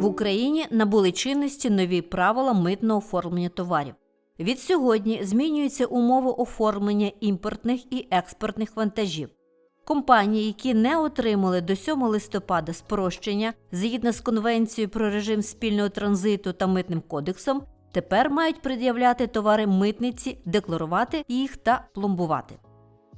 В Україні набули чинності нові правила митного оформлення товарів. Від сьогодні змінюються умови оформлення імпортних і експортних вантажів. Компанії, які не отримали до 7 листопада спрощення згідно з Конвенцією про режим спільного транзиту та митним кодексом, тепер мають пред'являти товари митниці, декларувати їх та пломбувати.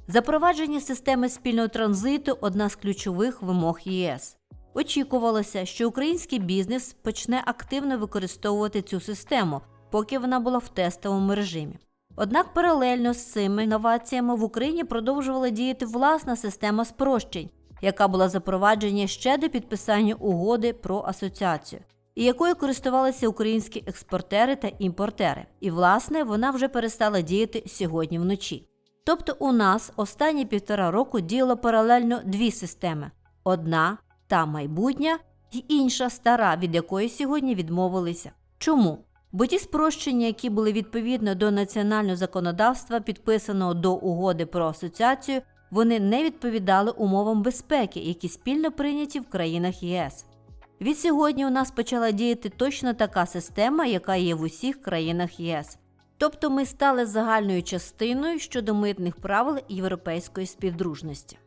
Запровадження системи спільного транзиту одна з ключових вимог ЄС. Очікувалося, що український бізнес почне активно використовувати цю систему, поки вона була в тестовому режимі. Однак паралельно з цими інноваціями в Україні продовжувала діяти власна система спрощень, яка була запроваджена ще до підписання угоди про асоціацію, і якою користувалися українські експортери та імпортери. І, власне, вона вже перестала діяти сьогодні вночі. Тобто у нас останні півтора року діяло паралельно дві системи: одна та майбутня, і інша стара, від якої сьогодні відмовилися. Чому? Бо ті спрощення, які були відповідно до національного законодавства, підписаного до угоди про асоціацію, вони не відповідали умовам безпеки, які спільно прийняті в країнах ЄС. Від сьогодні у нас почала діяти точно така система, яка є в усіх країнах ЄС. Тобто ми стали загальною частиною щодо митних правил європейської співдружності.